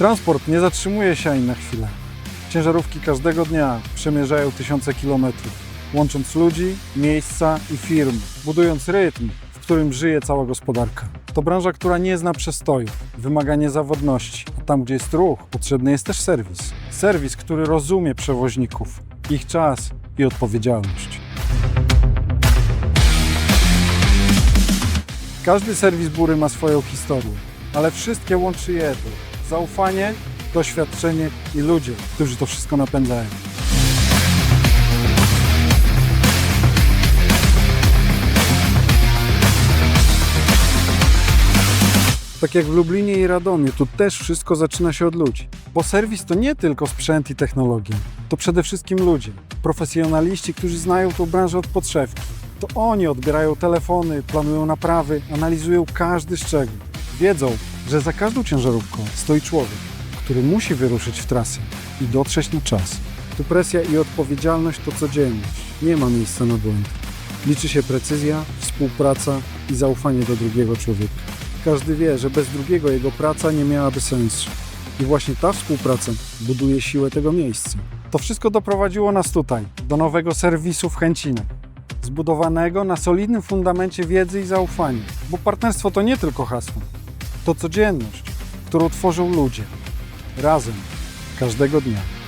Transport nie zatrzymuje się ani na chwilę. Ciężarówki każdego dnia przemierzają tysiące kilometrów, łącząc ludzi, miejsca i firmy, budując rytm, w którym żyje cała gospodarka. To branża, która nie zna przestojów, wymaga niezawodności, a tam, gdzie jest ruch, potrzebny jest też serwis. Serwis, który rozumie przewoźników, ich czas i odpowiedzialność. Każdy serwis bury ma swoją historię, ale wszystkie łączy jedno: zaufanie, doświadczenie i ludzie, którzy to wszystko napędzają. Tak jak w Lublinie i Radomiu, tu też wszystko zaczyna się od ludzi. Bo serwis to nie tylko sprzęt i technologia, to przede wszystkim ludzie, profesjonaliści, którzy znają tą branżę od podszewki. To oni odbierają telefony, planują naprawy, analizują każdy szczegół. Wiedzą, że za każdą ciężarówką stoi człowiek, który musi wyruszyć w trasę i dotrzeć na czas. Tu presja i odpowiedzialność to codzienność. Nie ma miejsca na błędy. Liczy się precyzja, współpraca i zaufanie do drugiego człowieka. Każdy wie, że bez drugiego jego praca nie miałaby sensu. I właśnie ta współpraca buduje siłę tego miejsca. To wszystko doprowadziło nas tutaj, do nowego serwisu w Chęcinach. Zbudowanego na solidnym fundamencie wiedzy i zaufania. Bo partnerstwo to nie tylko hasło, to codzienność, którą tworzą ludzie. Razem, każdego dnia.